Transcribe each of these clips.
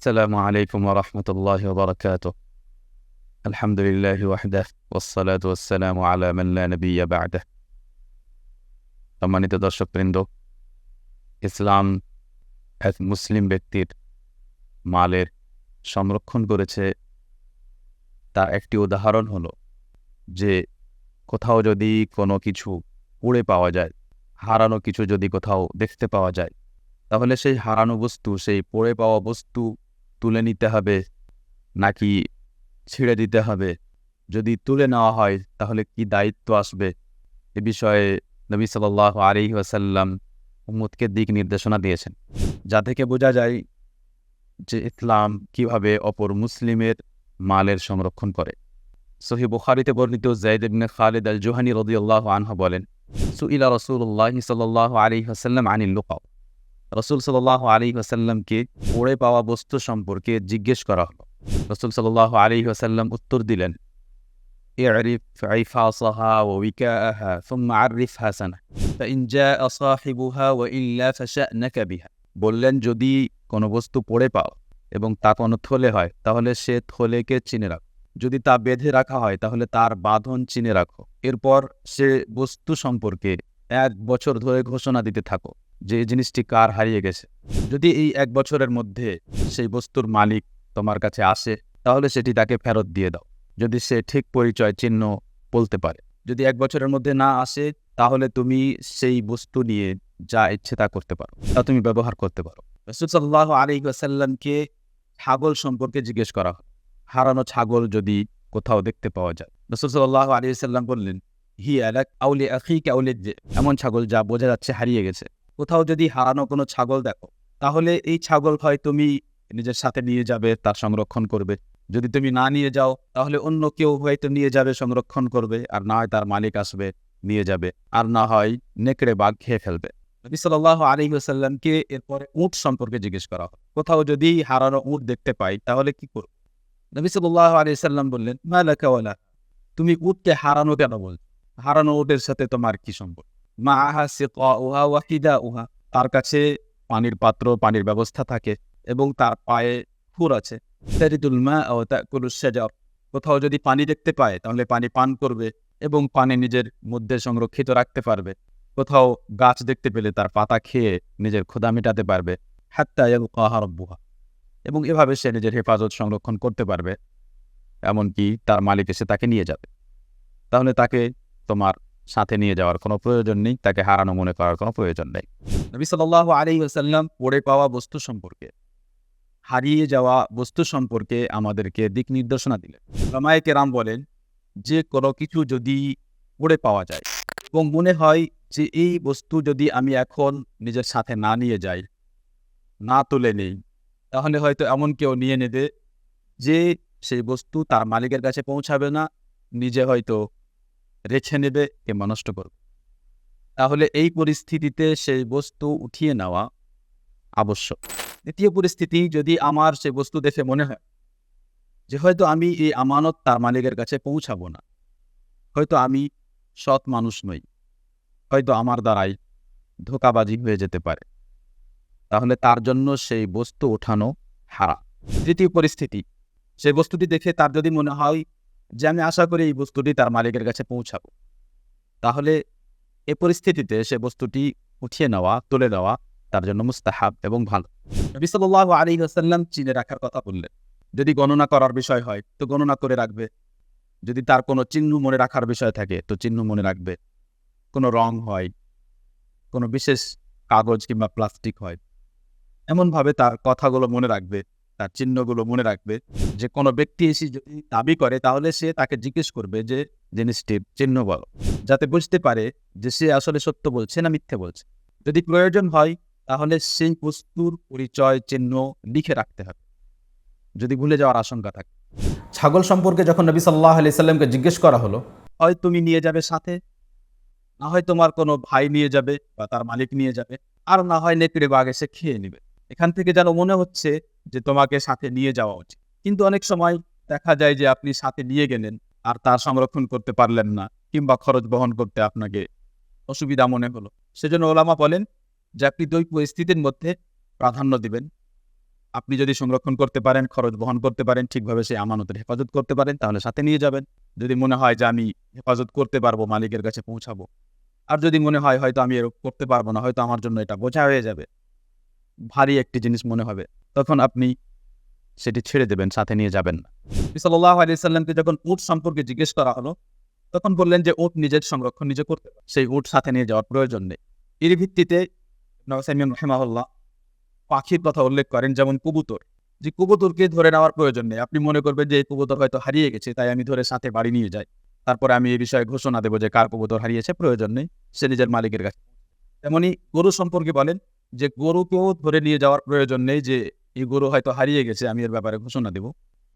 السلام عليكم ورحمة الله وبركاته الحمد لله وحده والصلاة والسلام على من لا نبي بعده সম্মানিত দর্শকবৃন্দ ইসলাম এক মুসলিম ব্যক্তির মালের সংরক্ষণ করেছে তার একটি উদাহরণ হলো যে কোথাও যদি কোনো কিছু পুড়ে পাওয়া যায় হারানো কিছু যদি কোথাও দেখতে পাওয়া যায় তাহলে সেই হারানো বস্তু সেই পড়ে পাওয়া বস্তু তুলে নিতে হবে নাকি ছিঁড়ে দিতে হবে? যদি তুলে নেওয়া হয়, তাহলে কি দায়িত্ব আসবে? এ বিষয়ে নবী সাল্লাহ আলী ওয়াসাল্লাম উম্মদকে দিক নির্দেশনা দিয়েছেন। যা থেকে বোঝা যায় যে ইসলাম কীভাবে অপর মুসলিমের মালের সংরক্ষণ করে। সহি বুখারিতে বর্ণিত Zaid ibn Khalid al Juhani রদিউল্লাহ আনহা বলেন, সুইলা রসুল্লাহ সাল্লাহ আলী হাসাল্লাম আনিল লুকাও। রসুল সাল্লাহ আলী আসাল্লামকে পড়ে পাওয়া বস্তু সম্পর্কে জিজ্ঞেস করা হলো রসুল সাল্লাহ আলী আসাল্লাম উত্তর দিলেন اعرف عفاصها ووكاءها ثم عرفها سنة فإن جاء صاحبها وإلا فشأنك بها বললেন যদি কোনো বস্তু পড়ে পাও এবং তা কোনো থলে হয় তাহলে সে থলেকে চিনে রাখো যদি তা বেঁধে রাখা হয় তাহলে তার বাঁধন চিনে রাখো এরপর সে বস্তু সম্পর্কে এক বছর ধরে ঘোষণা দিতে থাকো যে এই জিনিসটি কার হারিয়ে গেছে। যদি এই এক বছরের মধ্যে সেই বস্তুর মালিক তোমার কাছে আসে, তাহলে সেটি তাকে ফেরত দিয়ে দাও। যদি সে ঠিক পরিচয় চিহ্ন বলতে পারে। যদি এক বছরের মধ্যে না আসে, তাহলে তুমি সেই বস্তু নিয়ে যা ইচ্ছে তা করতে পারো, তা তুমি ব্যবহার করতে পারো। রসুল সাল্লাহ আলী আসাল্লামকে ছাগল সম্পর্কে জিজ্ঞেস করা হয়। হারানো ছাগল যদি কোথাও দেখতে পাওয়া যায়। রসুল সাল্লাহ আলী সাল্লাম বললেন হি আলাক আউলে আউলে যে এমন ছাগল যা বোঝা যাচ্ছে হারিয়ে গেছে। কোথাও যদি হারানো কোনো ছাগল দেখো, তাহলে এই ছাগল হয় তুমি নিজের সাথে নিয়ে যাবে, তার সংরক্ষণ করবে। যদি তুমি না নিয়ে যাও, তাহলে অন্য কেউ হয়তো নিয়ে যাবে, সংরক্ষণ করবে, আর না হয় তার মালিক আসবে, নিয়ে যাবে, আর না হয় নেকড়ে বাঘ খেয়ে ফেলবে। নবী সাল্লাহ আলী আসাল্লামকে এরপরে উট সম্পর্কে জিজ্ঞেস করা হয়। কোথাও যদি হারানো উট দেখতে পাই, তাহলে কি করব? নবী সাল্লাহ আলী সাল্লাম বললেন মালাকাওয়ালা তুমি উটকে হারানো কেন বল হারানো উটের সাথে তোমার কি সম্পর্ক? তার কাছে পানির পাত্র, পানির ব্যবস্থা থাকে এবং তার পায়ে খুর আছে। কোথাও যদি পানি দেখতে পায়, তাহলে পানি পান করবে এবং পানি নিজের মধ্যে সংরক্ষিত রাখতে পারবে। কোথাও গাছ দেখতে পেলে তার পাতা খেয়ে নিজের ক্ষুদা মেটাতে পারবে। হাত্তা কাহারব্বুহা এবং এভাবে সে নিজের হেফাজত সংরক্ষণ করতে পারবে। এমনকি তার মালিক এসে তাকে নিয়ে যাবে। তাহলে তাকে তোমার সাথে নিয়ে যাওয়ার কোনো প্রয়োজন নেই, তাকে হারানো মনে করার কোনো প্রয়োজন নেই। নবী সাল্লাহ আলী আসাল্লাম পড়ে পাওয়া বস্তু সম্পর্কে, হারিয়ে যাওয়া বস্তু সম্পর্কে আমাদেরকে দিক নির্দেশনা দিলেন। রামায়কে রাম বলেন, যে কোনো কিছু যদি পড়ে পাওয়া যায় এবং মনে হয় যে এই বস্তু যদি আমি এখন নিজের সাথে না নিয়ে যাই, না তুলে নেই, তাহলে হয়তো এমন কেউ নিয়ে নেবে যে সেই বস্তু তার মালিকের কাছে পৌঁছাবে না, নিজে হয়তো রেছে নেবে কিংবা নষ্ট করবে। তাহলে এই পরিস্থিতিতে সেই বস্তু উঠিয়ে নেওয়া আবশ্যক। দ্বিতীয় পরিস্থিতি যদি আমার সে বস্তু দেখে মনে হয় যে হয়তো আমি এই আমানত তার মালিকের কাছে পৌঁছাবো না, হয়তো আমি সৎ মানুষ নই, হয়তো আমার দ্বারাই ধোকাবাজি হয়ে যেতে পারে, তাহলে তার জন্য সেই বস্তু ওঠানো হারা তৃতীয় পরিস্থিতি, সেই বস্তুটি দেখে তার যদি মনে হয় যে আমি আশা করি এই বস্তুটি তার মালিকের কাছে পৌঁছাবো। তাহলে এ পরিস্থিতিতে সে বস্তুটি উঠিয়ে নেওয়া, তুলে নেওয়া তার জন্য মুস্তাহাব এবং ভালো। নবী আলী আসাল্লাম চিনে রাখার কথা বললেন, যদি গণনা করার বিষয় হয় তো গণনা করে রাখবে। যদি তার কোনো চিহ্ন মনে রাখার বিষয় থাকে তো চিহ্ন মনে রাখবে। কোনো রং হয়, কোনো বিশেষ কাগজ কিংবা প্লাস্টিক হয়, এমনভাবে তার কথাগুলো মনে রাখবে। তার চিহ্নগুলো মনে রাখবে। যে কোনো ব্যক্তি এসে যদি দাবি করে তাহলে সে তাকে জিজ্ঞেস করবে যে জিনিসটির চিহ্ন বলো। যাতে বুঝতে পারে যে সে আসলে সত্য বলছে না মিথ্যে বলছে। যদি প্রয়োজন হয় তাহলে সেই বস্তুর পরিচয় চিহ্ন লিখে রাখতে হবে। যদি ভুলে যাওয়ার আশঙ্কা থাকে। ছাগল সম্পর্কে যখন নবী সাল্লাহ আলি সাল্লামকে জিজ্ঞেস করা হলো হয় তুমি নিয়ে যাবে সাথে না হয় তোমার কোনো ভাই নিয়ে যাবে বা তার মালিক নিয়ে যাবে আর না হয় নেকড়ে বাঘ এসে খেয়ে নেবে। এখান থেকে যেন মনে হচ্ছে যে তোমাকে সাথে নিয়ে যাওয়া উচিত। কিন্তু অনেক সময় দেখা যায় যে আপনি সাথে নিয়ে গেলেন আর তার সংরক্ষণ করতে পারলেন না কিংবা খরচ বহন করতে আপনাকে অসুবিধা মনে হলো। সেজন্য ওলামা বলেন যে আপনি দুই পরিস্থিতির মধ্যে প্রাধান্য দিবেন। আপনি যদি সংরক্ষণ করতে পারেন, খরচ বহন করতে পারেন, ঠিকভাবে সেই আমানতের হেফাজত করতে পারেন, তাহলে সাথে নিয়ে যাবেন। যদি মনে হয় যে আমি হেফাজত করতে পারব, মালিকের কাছে পৌঁছাবো। আর যদি মনে হয় হয়তো আমি এরকম করতে পারব না, হয়তো আমার জন্য এটা বোঝা হয়ে যাবে। ভারী একটি জিনিস মনে হবে। তখন আপনি সেটি ছেড়ে দেবেন, সাথে নিয়ে যাবেন না। সাল্লাহ আলি সাল্লামকে যখন উট সম্পর্কে জিজ্ঞেস করা হলো, তখন বললেন যে, উট নিজের সংরক্ষণ নিজে করতে সেই উট সাথে নিয়ে যাওয়ার প্রয়োজন নেই। এর ভিত্তিতে নওসাইমিন রহেমাহুল্লাহ পাখির কথা উল্লেখ করেন, যেমন কবুতর। যে কবুতরকে ধরে নেওয়ার প্রয়োজন নেই। আপনি মনে করবেন যে, এই কবুতর হয়তো হারিয়ে গেছে, তাই আমি ধরে সাথে বাড়ি নিয়ে যাই। তারপরে আমি এই বিষয়ে ঘোষণা দেবো যে, কার কবুতর হারিয়েছে, প্রয়োজন নেই, সে নিজের মালিকের কাছে। তেমনি গরু সম্পর্কে বলেন যে, গরুকেও ধরে নিয়ে যাওয়ার প্রয়োজন নেই যে এই গরু হয়তো হারিয়ে গেছে, আমি এর ব্যাপারে ঘোষণা দেব।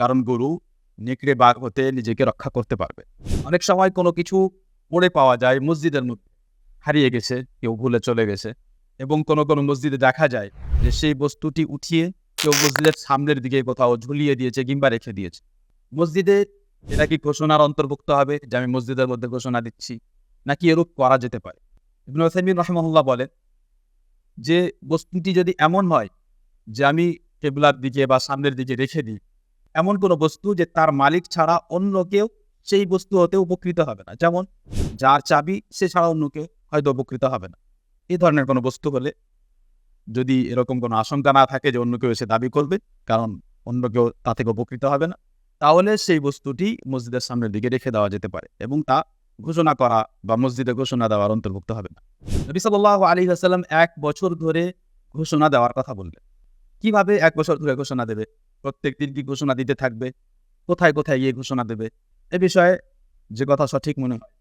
কারণ গরু নেকড়ে বাঘ হতে নিজেকে রক্ষা করতে পারবে। অনেক সময় কোনো কিছু পড়ে পাওয়া যায়, মসজিদের মধ্যে হারিয়ে গেছে, কেউ ভুলে চলে গেছে এবং কোনো কোনো মসজিদে দেখা যায় যে সেই বস্তুটি উঠিয়ে কেউ মসজিদের সামনের দিকে কোথাও ঝুলিয়ে দিয়েছে কিংবা রেখে দিয়েছে। মসজিদে এটা কি ঘোষণার অন্তর্ভুক্ত হবে যে আমি মসজিদের মধ্যে ঘোষণা দিচ্ছি, নাকি এরূপ করা যেতে পারে? ইবনু ওসাইমিন রহমহুল্লাহ বলেন যে বস্তুটি যদি এমন হয় যে আমি কেবলার দিকে বা সামনের দিকে রেখে দিই। এমন কোনো বস্তু যে তার মালিক ছাড়া অন্য কেউ সেই বস্তু হতে উপকৃত হবে না। যেমন যার চাবি, সে ছাড়া অন্য কেউ হয়তো উপকৃত হবে না। এই ধরনের কোনো বস্তু হলে যদি এরকম কোনো আশঙ্কা না থাকে যে অন্য কেউ এসে দাবি করবে, কারণ অন্য কেউ তা থেকে উপকৃত হবে না, তাহলে সেই বস্তুটি মসজিদের সামনের দিকে রেখে দেওয়া যেতে পারে এবং তা ঘোষণা করা বা মসজিদে ঘোষণা দেওয়ার অন্তর্ভুক্ত হবে না। নবী সাল্লাহ আলী আসাল্লাম এক বছর ধরে ঘোষণা দেওয়ার কথা বললেন। কীভাবে এক বছর ধরে ঘোষণা দেবে? প্রত্যেক দিন কি ঘোষণা দিতে থাকবে? কোথায় কোথায় গিয়ে ঘোষণা দেবে? এ বিষয়ে যে কথা সঠিক মনে হয়।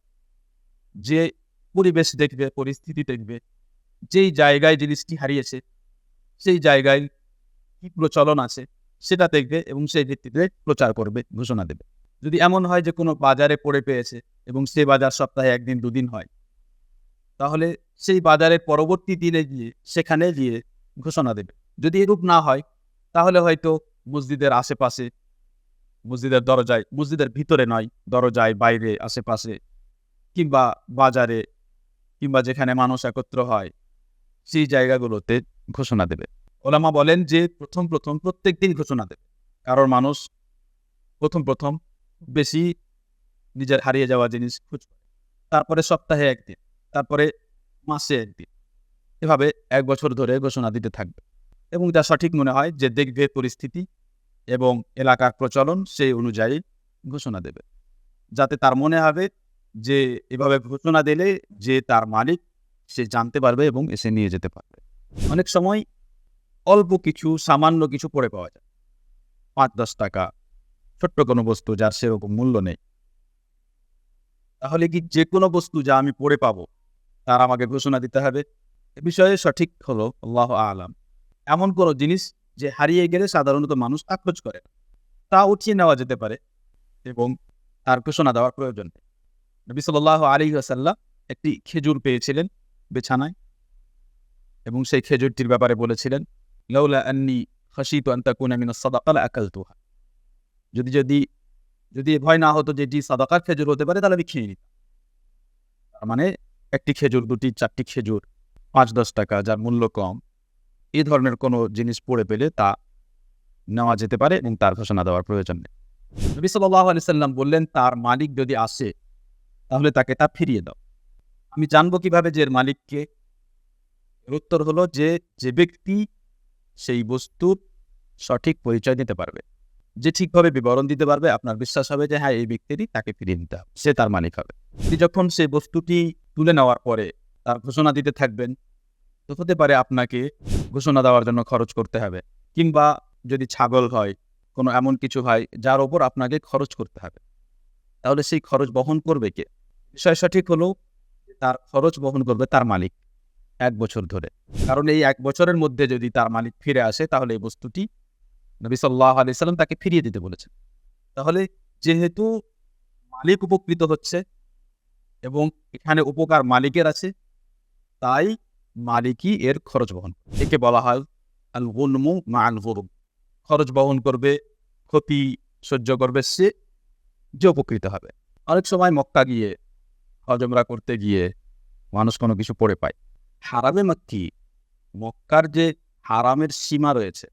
যে পরিবেশ দেখবে, পরিস্থিতি দেখবে, যেই জায়গায় জিনিসটি হারিয়েছে, সেই জায়গায় কি প্রচলন আছে, সেটা দেখবে এবং সেই ভিত্তিতে প্রচার করবে, ঘোষণা দেবে। যদি এমন হয় যে কোনো বাজারে পড়ে পেয়েছে এবং সে বাজার সপ্তাহে একদিন, দুদিন হয়, তাহলে সেই বাজারের পরবর্তী দিনে গিয়ে সেখানে গিয়ে ঘোষণা দেবে। যদি এরূপ না হয়, তাহলে হয়তো মসজিদের আশেপাশে, মসজিদের দরজায়, মসজিদের ভিতরে নয়, দরজায় বাইরে আশেপাশে, কিংবা বাজারে, কিংবা যেখানে মানুষ একত্র হয়, সেই জায়গাগুলোতে ঘোষণা দেবে। ওলামা বলেন যে প্রথম প্রথম প্রত্যেক দিন ঘোষণা দেবে। কারণ মানুষ প্রথম প্রথম বেশি নিজের হারিয়ে যাওয়া জিনিস খুঁজ তারপরে সপ্তাহে একদিন, তারপরে মাসে একদিন। এভাবে এক বছর ধরে ঘোষণা দিতে থাকবে। এবং যা সঠিক মনে হয় যে দেখবে পরিস্থিতি এবং এলাকার প্রচলন সেই অনুযায়ী ঘোষণা দেবে। যাতে তার মনে হবে যে এভাবে ঘোষণা দিলে যে তার মালিক সে জানতে পারবে এবং এসে নিয়ে যেতে পারবে। অনেক সময় অল্প কিছু, সামান্য কিছু পড়ে পাওয়া যায়। পাঁচ, দশ টাকা, ছোট্ট কোনো বস্তু যার সেরকম মূল্য নেই। তাহলে কি যে কোনো বস্তু যা আমি পড়ে পাবো, তার আমাকে ঘোষণা দিতে হবে? এ বিষয়ে সঠিক হলো, আল্লাহ আলাম। এমন কোনো জিনিস যে হারিয়ে গেলে সাধারণত মানুষ আক্রোচ করে। তা উঠিয়ে নেওয়া যেতে পারে এবং তার ঘোষণা দেওয়ার প্রয়োজন নবী আলী আসাল্লাম একটি খেজুর পেয়েছিলেন বিছানায় এবং সেই খেজুরটির ব্যাপারে বলেছিলেন লৌলা আন্নি যদি যদি যদি ভয় না হতো যে এটি সাদাকার খেজুর হতে পারে, তাহলে আমি খেয়ে নিতাম। তার মানে একটি খেজুর, দুটি, চারটি খেজুর, পাঁচ, দশ টাকা, যার মূল্য কম এই ধরনের কোনো জিনিস পড়ে পেলে তা নেওয়া যেতে পারে এবং তার ঘোষণা দেওয়ার প্রয়োজন নেই। নবী সাল্লাহ আলি সাল্লাম বললেন, তার মালিক যদি আসে, তাহলে তাকে তা ফিরিয়ে দাও। আমি জানব কীভাবে যে এর মালিককে উত্তর হলো যে যে ব্যক্তি সেই বস্তুর সঠিক পরিচয় দিতে পারবে, যে ঠিকভাবে বিবরণ দিতে পারবে, আপনার বিশ্বাস হবে যে হ্যাঁ এই ব্যক্তিরই তাকে ফিরিয়ে দিতে হবে, সে তার মালিক হবে। যখন সেই বস্তুটি তুলে নেওয়ার পরে তার ঘোষণা দিতে থাকবেন হতে পারে আপনাকে ঘোষণা দেওয়ার জন্য খরচ করতে হবে, কিংবা যদি ছাগল হয়, কোনো এমন কিছু হয় যার ওপর আপনাকে খরচ করতে হবে। তাহলে সেই খরচ বহন করবে কে? বিষয় সঠিক হলো তার খরচ বহন করবে তার মালিক এক বছর ধরে। কারণ এই এক বছরের মধ্যে যদি তার মালিক ফিরে আসে, তাহলে এই বস্তুটি নবী সাল্লাহ আলি সাল্লাম তাকে ফিরিয়ে দিতে বলেছেন। তাহলে যেহেতু মালিক উপকৃত হচ্ছে এবং এখানে উপকার মালিকের আছে, তাই মালিকই এর খরচ বহন। একে বলা হয় আল গুনমু মা আল খরচ বহন করবে, ক্ষতি সহ্য করবে সে যে উপকৃত হবে। অনেক সময় মক্কা গিয়ে হজমরা করতে গিয়ে মানুষ কোনো কিছু পড়ে পায়। হারামে মাক্কি, মক্কার যে হারামের সীমা রয়েছে,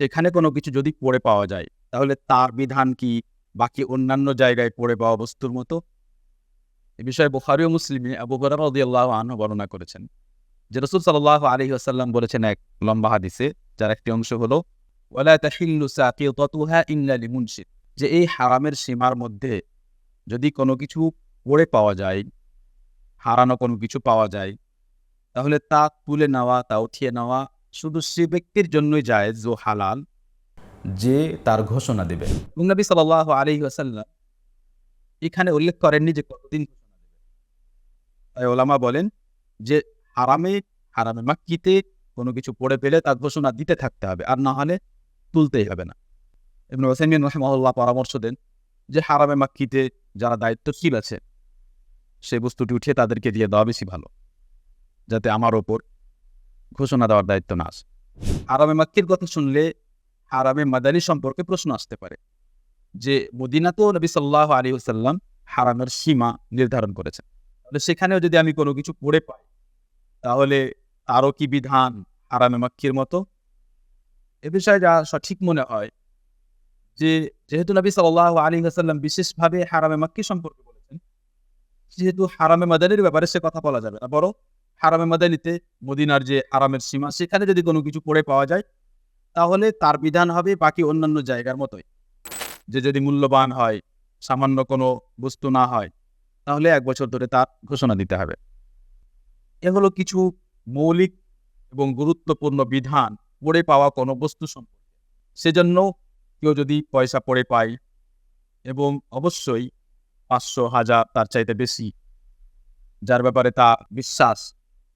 সেখানে কোনো কিছু যদি পড়ে পাওয়া যায়, তাহলে তার বিধান কি? বাকি অন্যান্য জায়গায় পড়ে পাওয়া বস্তুর মতো? এ বিষয়ে বুখারি ও মুসলিমে আবু হরারা রাদিয়াল্লাহু আনহু বর্ণনা করেছেন। যে রসুল সাল্লাল্লাহু আলাইহি ওয়াসাল্লাম বলেছেন এক লম্বা হাদিসে, যার একটি অংশ হলো যে এই হারামের সীমার মধ্যে যদি কোনো কিছু পড়ে পাওয়া যায়, হারানো কোনো কিছু পাওয়া যায়, তাহলে তা তুলে নেওয়া, তা উঠিয়ে নেওয়া শুধু সে ব্যক্তির জন্যই যায় যে হালাল যে তার ঘোষণা দেবে। নবী সাল্লাহ আলহি আসাল্লাম এখানে উল্লেখ করেননি যে কতদিন তাই ওলামা বলেন যে হারামে হারামে মাক্কিতে কোনো কিছু পড়ে পেলে তার ঘোষণা দিতে থাকতে হবে। আর না হলে তুলতেই হবে না। এবং ওসাইমিন রহমাল্লাহ পরামর্শ দেন যে, হারামে মাক্কিতে যারা দায়িত্বশীল আছে, সে বস্তুটি উঠিয়ে তাদেরকে দিয়ে দেওয়া বেশি ভালো, যাতে আমার ওপর ঘোষণা দেওয়ার দায়িত্ব না আসে। হারামে মাক্কির কথা শুনলে হারামে মাদানী সম্পর্কে প্রশ্ন আসতে পারে যে, মদিনাতেও নবী সাল্লাহ আলী সাল্লাম হারামের সীমা নির্ধারণ করেছেন। সেখানেও যদি আমি কোনো কিছু পড়ে পাই তাহলে তারও কি বিধান হারামে মাক্কির মতো? এ বিষয়ে যা সঠিক মনে হয় যে যেহেতু নবী সাল্লাহ আলী হাসাল্লাম বিশেষভাবে হারামে মাক্কি সম্পর্কে বলেছেন, যেহেতু হারামে মাদানির ব্যাপারে সে কথা বলা যাবে না বড় হারামে মাদানিতে মদিনার যে আরামের সীমা, সেখানে যদি কোনো কিছু পড়ে পাওয়া যায়, তাহলে তার বিধান হবে বাকি অন্যান্য জায়গার মতোই। যে যদি মূল্যবান হয়, সামান্য কোনো বস্তু না হয়, তাহলে এক বছর ধরে তার ঘোষণা দিতে হবে। এ হলো কিছু মৌলিক এবং গুরুত্বপূর্ণ বিধান পড়ে পাওয়া কোনো বস্তু সম্পর্কে। সেজন্য কেউ যদি পয়সা পড়ে পায় এবং অবশ্যই পাঁচশো হাজার তার চাইতে বেশি, যার ব্যাপারে তা বিশ্বাস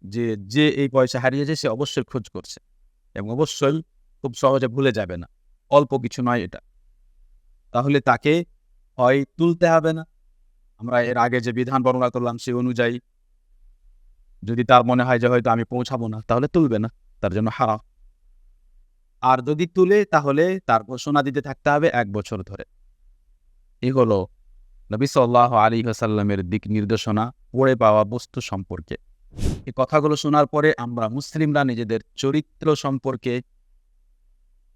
যে যে এই পয়সা হারিয়েছে সে অবশ্যই খোঁজ করছে এবং অবশ্যই খুব সহজে ভুলে যাবে না। অল্প কিছু নয় এটা। তাহলে তাকে হয় তুলতে হবে না। আমরা এর আগে যে বিধান বর্ণনা করলাম সে অনুযায়ী যদি তার মনে হয় যে হয়তো আমি পৌঁছাবো না, তাহলে তুলবে না, তার জন্য হারা আর যদি তুলে, তাহলে তার ঘোষণা দিতে থাকতে হবে এক বছর ধরে। এই হলো নবী সাল্লাহ আলী হাসাল্লামের দিক নির্দেশনা, পড়ে পাওয়া বস্তু সম্পর্কে। এই কথাগুলো শোনার পরে আমরা মুসলিমরা নিজেদের চরিত্র সম্পর্কে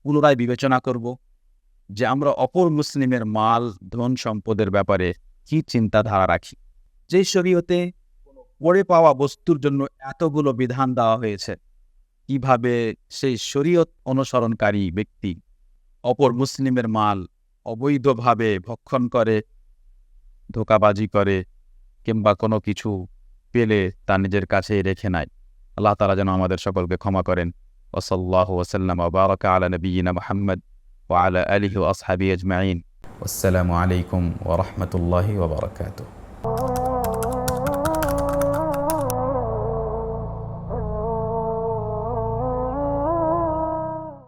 পুনরায় বিবেচনা করব যে আমরা অপর মুসলিমের মাল ধন সম্পদের ব্যাপারে কি চিন্তাধারা রাখি। যে শরীয়তে পরে পাওয়া বস্তুর জন্য এতগুলো বিধান দেওয়া হয়েছে। কীভাবে সেই শরীয়ত অনুসরণকারী ব্যক্তি অপর মুসলিমের মাল অবৈধভাবে ভক্ষণ করে, ধোকাবাজি করে কিংবা কোনো কিছু পেলে তা নিজের কাছেই রেখে নেয়। আল্লাহ তালা যেন আমাদের সকলকে ক্ষমা করেন। ওসল্লাহ ওসাল্লাম আবারক আলা নবীনা মোহাম্মদ ও আলা আলিহ আসহাবি আজমাইন। আসসালামু আলাইকুম ওরহমতুল্লাহি Oh.